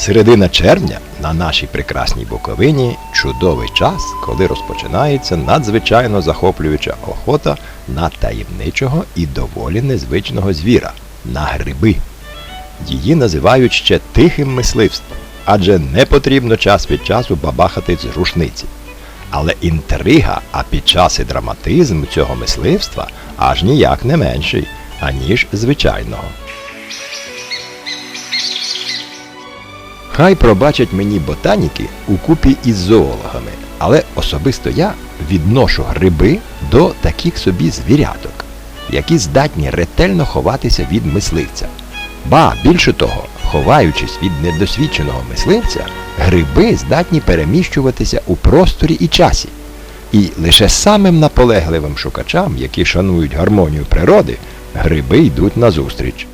Середина червня на нашій прекрасній Буковині чудовий час, коли розпочинається надзвичайно захоплююча охота на таємничого і доволі незвичного звіра на гриби. Її називають ще тихим мисливством, адже не потрібно час від часу бабахати з рушниці. Але інтрига, а під час і драматизм цього мисливства аж ніяк не менший, аніж звичайного. Хай пробачать мені ботаніки у купі із зоологами, але особисто я відношу гриби до таких собі звіряток, які здатні ретельно ховатися від мисливця. Ба, більше того, ховаючись від недосвідченого мисливця, гриби здатні переміщуватися у просторі і часі. І лише самим наполегливим шукачам, які шанують гармонію природи, гриби йдуть назустріч.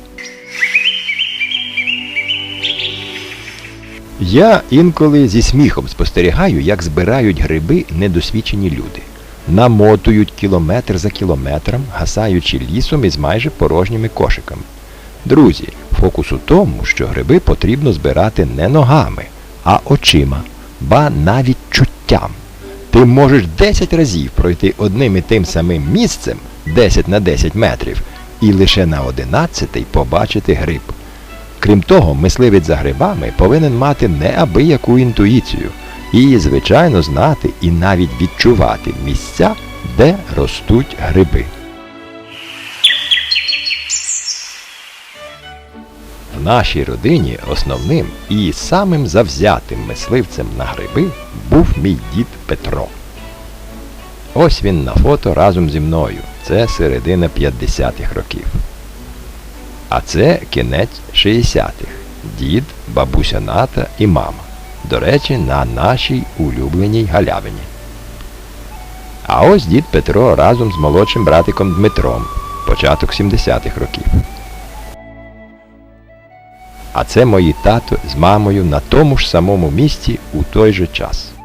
Я інколи зі сміхом спостерігаю, як збирають гриби недосвідчені люди. Намотують кілометр за кілометром, гасаючи лісом із майже порожніми кошиками. Друзі, фокус у тому, що гриби потрібно збирати не ногами, а очима, ба навіть чуттям. Ти можеш 10 разів пройти одним і тим самим місцем 10 на 10 метрів і лише на 11 побачити гриб. Крім того, мисливець за грибами повинен мати неабияку інтуїцію і, звичайно, знати і навіть відчувати місця, де ростуть гриби. В нашій родині основним і самим завзятим мисливцем на гриби був мій дід Петро. Ось він на фото разом зі мною. Це середина 50-х років. А це кінець 60-х. Дід, бабуся Ната і мама. До речі, на нашій улюбленій галявині. А ось дід Петро разом з молодшим братиком Дмитром. Початок 70-х років. А це мої тато з мамою на тому ж самому місці у той же час.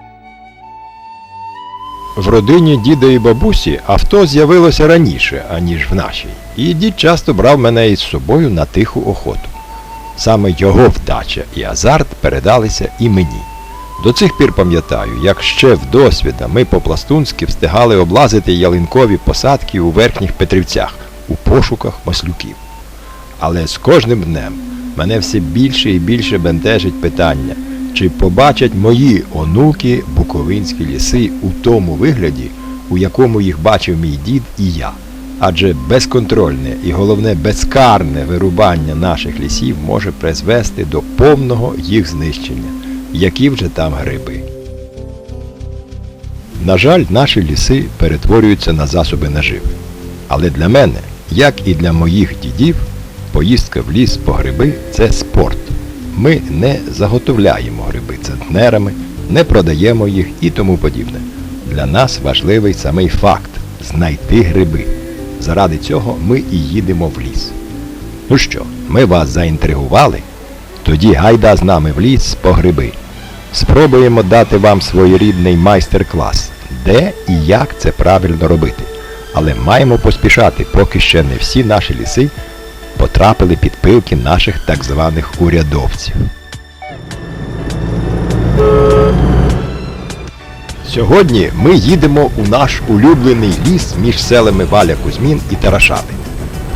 В родині діда і бабусі авто з'явилося раніше, аніж в нашій, і дід часто брав мене із собою на тиху охоту. Саме його вдача і азарт передалися і мені. До цих пір пам'ятаю, як ще в досвіда ми по-пластунськи встигали облазити ялинкові посадки у верхніх Петрівцях у пошуках маслюків. Але з кожним днем мене все більше і більше бентежить питання, чи побачать мої онуки буковинські ліси у тому вигляді, у якому їх бачив мій дід і я. Адже безконтрольне і головне безкарне вирубання наших лісів може призвести до повного їх знищення, які вже там гриби. На жаль, наші ліси перетворюються на засоби наживи. Але для мене, як і для моїх дідів, поїздка в ліс по гриби це спорт. Ми не заготовляємо гриби центнерами, не продаємо їх і тому подібне. Для нас важливий самий факт знайти гриби. Заради цього ми і їдемо в ліс. Ну що, ми вас заінтригували? Тоді гайда з нами в ліс по гриби. Спробуємо дати вам своєрідний майстер-клас, де і як це правильно робити. Але маємо поспішати, поки ще не всі наші ліси потрапили під пилки наших так званих урядовців. Сьогодні ми їдемо у наш улюблений ліс між селами Валя Кузьмін і Тарашани.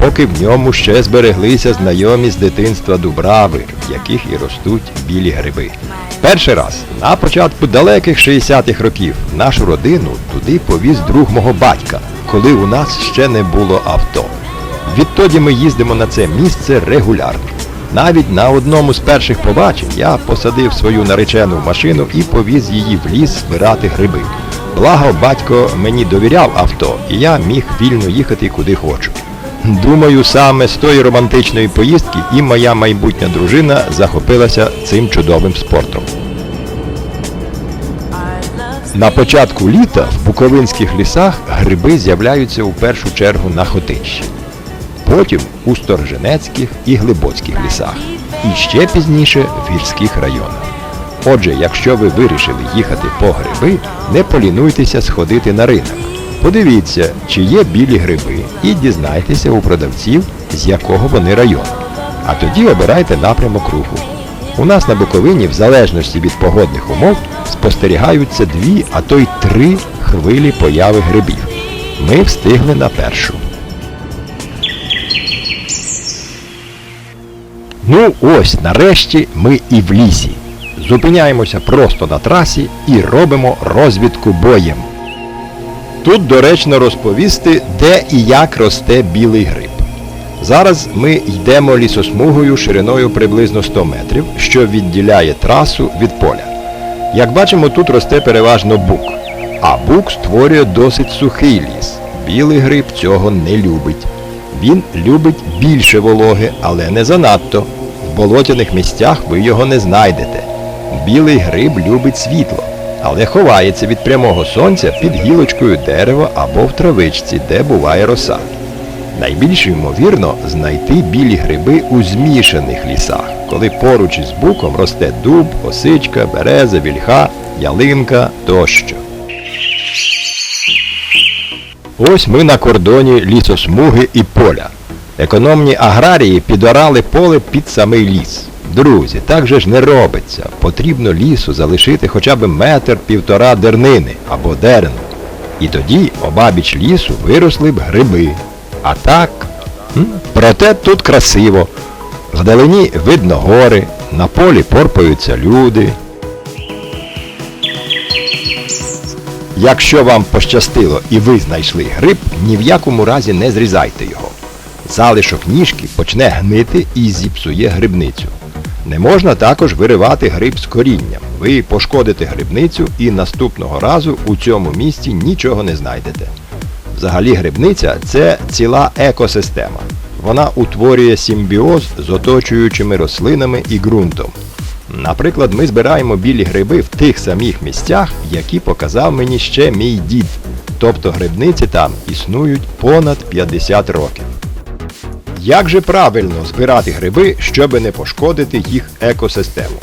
Поки в ньому ще збереглися знайомі з дитинства дубрави, в яких і ростуть білі гриби. Перший раз, на початку далеких 60-х років, нашу родину туди повіз друг мого батька, коли у нас ще не було авто. Відтоді ми їздимо на це місце регулярно. Навіть на одному з перших побачень я посадив свою наречену машину і повіз її в ліс збирати гриби. Благо, батько мені довіряв авто, і я міг вільно їхати куди хочу. Думаю, саме з тої романтичної поїздки і моя майбутня дружина захопилася цим чудовим спортом. На початку літа в буковинських лісах гриби з'являються у першу чергу на Хотинщині потім у Сторженецьких і Глибоцьких лісах, і ще пізніше в гірських районах. Отже, якщо ви вирішили їхати по гриби, не полінуйтеся сходити на ринок. Подивіться, чи є білі гриби, і дізнайтеся у продавців, з якого вони району. А тоді обирайте напрямок руху. У нас на Буковині, в залежності від погодних умов, спостерігаються дві, а то й три хвилі появи грибів. Ми встигли на першу. Ну ось, нарешті ми і в лісі. Зупиняємося просто на трасі і робимо розвідку боєм. Тут доречно розповісти, де і як росте білий гриб. Зараз ми йдемо лісосмугою шириною приблизно 100 метрів, що відділяє трасу від поля. Як бачимо, тут росте переважно бук, а бук створює досить сухий ліс. Білий гриб цього не любить. Він любить більше вологи, але не занадто. В болотяних місцях ви його не знайдете. Білий гриб любить світло, але ховається від прямого сонця під гілочкою дерева або в травичці, де буває роса. Найбільш ймовірно знайти білі гриби у змішаних лісах, коли поруч із буком росте дуб, осичка, береза, вільха, ялинка тощо. Ось ми на кордоні лісосмуги і поля. Економні аграрії підорали поле під самий ліс. Друзі, так же ж не робиться. Потрібно лісу залишити хоча б метр півтора дернини або дерну. І тоді обабіч лісу виросли б гриби. А так, м, проте тут красиво. Вдалині видно гори, на полі порпаються люди. Якщо вам пощастило і ви знайшли гриб, ні в якому разі не зрізайте його. Залишок ніжки почне гнити і зіпсує грибницю. Не можна також виривати гриб з корінням. Ви пошкодите грибницю і наступного разу у цьому місці нічого не знайдете. Взагалі грибниця це ціла екосистема. Вона утворює симбіоз з оточуючими рослинами і ґрунтом. Наприклад, ми збираємо білі гриби в тих самих місцях, які показав мені ще мій дід. Тобто грибниці там існують понад 50 років. Як же правильно збирати гриби, щоб не пошкодити їх екосистему?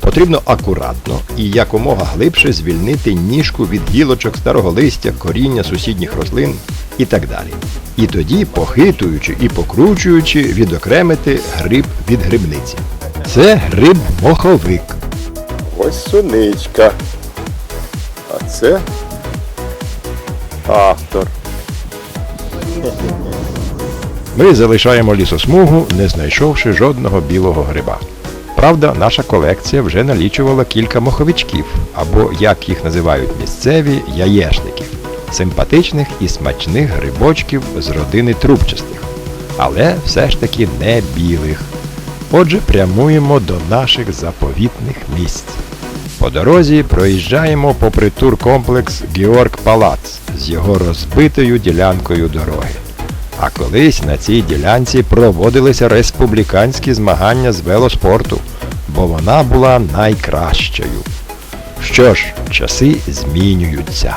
Потрібно акуратно і якомога глибше звільнити ніжку від гілочок старого листя, коріння сусідніх рослин і так далі. І тоді, похитуючи і покручуючи, відокремити гриб від грибниці. Це гриб моховик. Ось суничка. А це автор. Ми залишаємо лісосмугу, не знайшовши жодного білого гриба. Правда, наша колекція вже налічувала кілька моховичків, або, як їх називають місцеві, яєшників, симпатичних і смачних грибочків з родини трубчастих, але все ж таки не білих. Отже, прямуємо до наших заповітних місць. По дорозі проїжджаємо попри туркомплекс Георг Палац з його розбитою ділянкою дороги. А колись на цій ділянці проводилися республіканські змагання з велоспорту, бо вона була найкращою. Що ж, часи змінюються.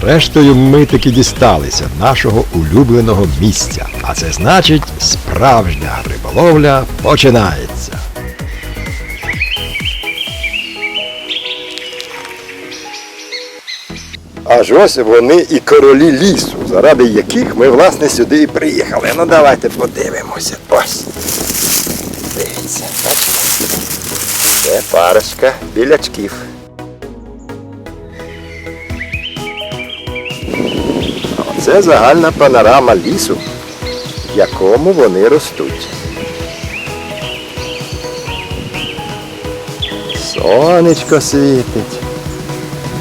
Зрештою, ми таки дісталися нашого улюбленого місця, а це значить, справжня риболовля починається. Аж ось вони і королі лісу, заради яких ми, власне, сюди і приїхали. Ну давайте подивимося. Ось. Дивіться? Це парочка білячків. Оце загальна панорама лісу, якому вони ростуть. Сонечко світить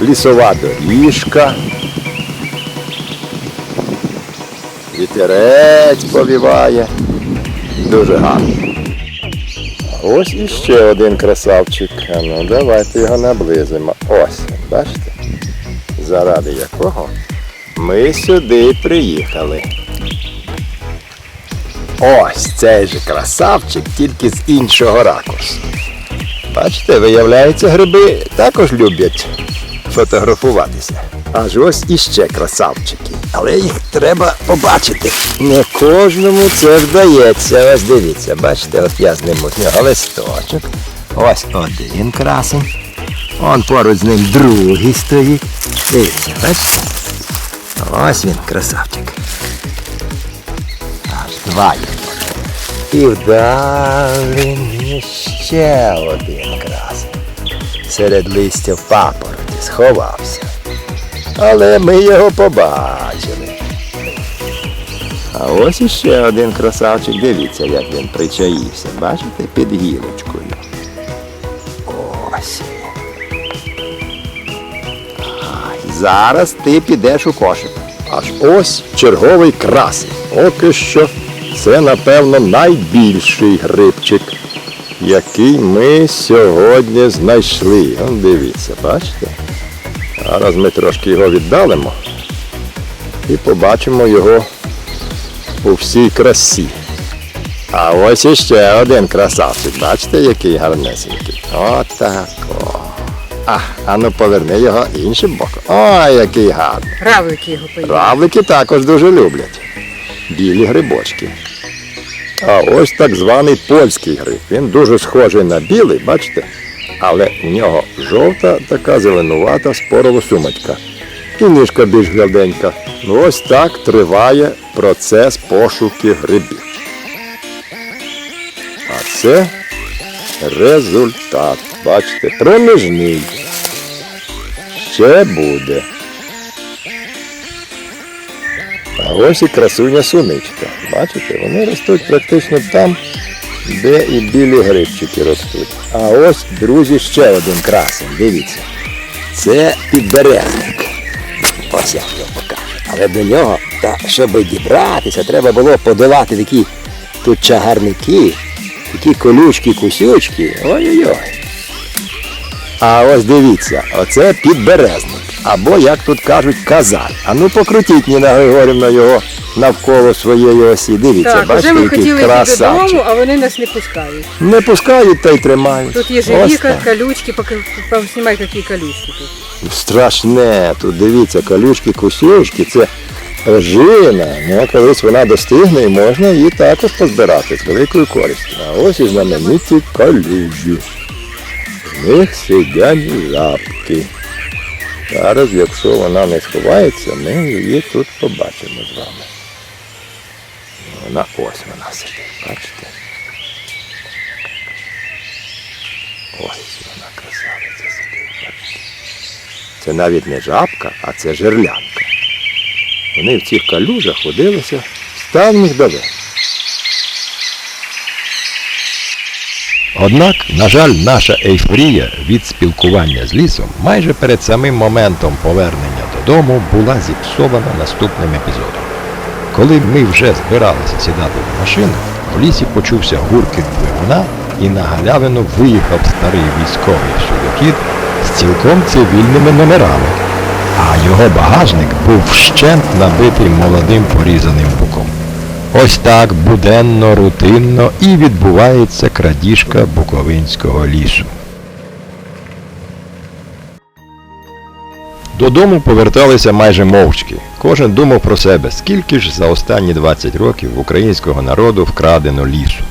лісова доріжка. Вітерець повіває. Дуже гарно. Ось іще один красавчик. Ну давайте його наблизимо. Ось, бачите? Заради якого ми сюди приїхали. Ось цей же красавчик, тільки з іншого ракурсу. Бачите, виявляється, гриби також люблять фотографуватися. Аж ось іще красавчики. Але їх треба побачити. Не кожному це вдається. Ось дивіться, бачите, от я з нього листочок. Ось один красень. Он поруч з ним другий стоїть. Дивіться, бачите? Ось він, красавчик. Два їх. І вдалині ще один красень. Серед листя в папороті сховався. Але ми його побачили. А ось іще один красавчик. Дивіться, як він причаївся. Бачите, під гілочкою. Ось. Зараз ти підеш у кошик. Аж ось черговий красень. Поки що це, напевно, найбільший грибчик, який ми сьогодні знайшли. Он дивіться, бачите? Зараз ми трошки його віддалимо і побачимо його у всій красі. А ось іще один красавчик. Бачите, який гарнесенький. Отако. А, а ну поверни його іншим боком. Ой, який гарний. Равлики його поїли. Равлики також дуже люблять. Білі грибочки. А ось так званий польський гриб. Він дуже схожий на білий, бачите? Але у нього жовта така зеленувата спорова сумочка. І ніжка більш гладенька. Ну ось так триває процес пошуки грибів. А це результат. Бачите, проміжний. Ще буде. А ось і красуня суничка. Бачите, вони ростуть практично там, де і білі грибчики ростуть. А ось, друзі, ще один красень. Дивіться. Це підберезник. Ось я його покажу. Але до нього, та, щоб дібратися, треба було подолати такі тут чагарники, такі колючки, кусючки. Ой-ой-ой. А ось дивіться, оце підберезник. Або, як тут кажуть, казан. А ну покрутіть, Ніна Григорівна, його навколо своєї осі. Дивіться, Так, бачите, вже ми який хотіли йти красавчик. додому, а вони нас не пускають. Не пускають та й тримають. Тут є Ось живіка, так. колючки, поки поснімай, які колючки тут. Страшне. Тут дивіться, колючки, кусючки, це ржина. Ну, колись вона достигне і можна її також позбирати з великою користю. А ось і знамениті калюжі. В них сидять жабки. Зараз, якщо вона не сховається, ми її тут побачимо з вами. Вона ось вона сидить, бачите? Ось вона красавиця сидить, бачите? Це навіть не жабка, а це жерлянка. Вони в цих калюжах ходилися з давніх Однак, на жаль, наша ейфорія від спілкування з лісом майже перед самим моментом повернення додому була зіпсована наступним епізодом. Коли ми вже збиралися сідати в машину, в лісі почувся гуркіт двигуна і на галявину виїхав старий військовий судохід з цілком цивільними номерами, а його багажник був вщент набитий молодим порізаним буком. Ось так буденно, рутинно і відбувається крадіжка Буковинського лісу. Додому поверталися майже мовчки. Кожен думав про себе, скільки ж за останні 20 років українського народу вкрадено лісу.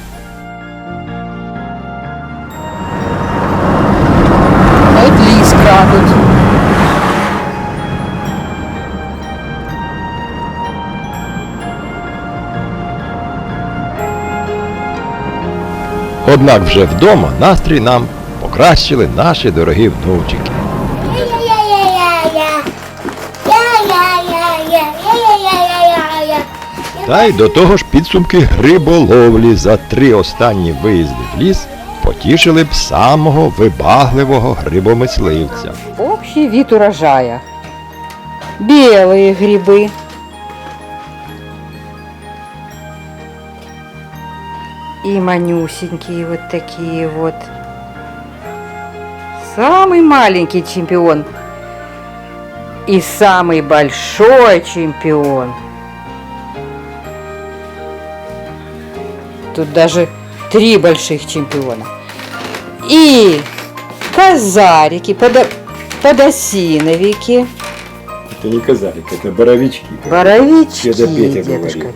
Однак вже вдома настрій нам покращили наші дорогі внучики. Та й до того ж підсумки гриболовлі за три останні виїзди в ліс потішили б самого вибагливого грибомисливця. Общий вид урожая. Белые грибы. И манюсенькие вот такие вот. Самый маленький чемпион. И самый большой чемпион. Тут даже три больших чемпиона. И козарики, подо- подосиновики, Це не казарик, це боровички. боровички, дедушка. говорил.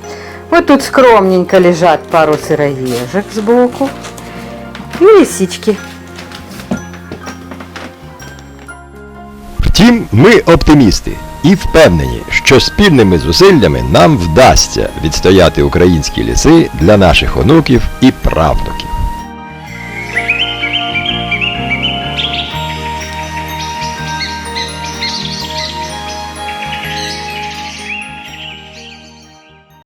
Вот тут скромненько лежат пару сыроежек сбоку. И лисички. Втім, ми оптимісти і впевнені, що спільними зусиллями нам вдасться відстояти українські ліси для наших онуків і правнуків.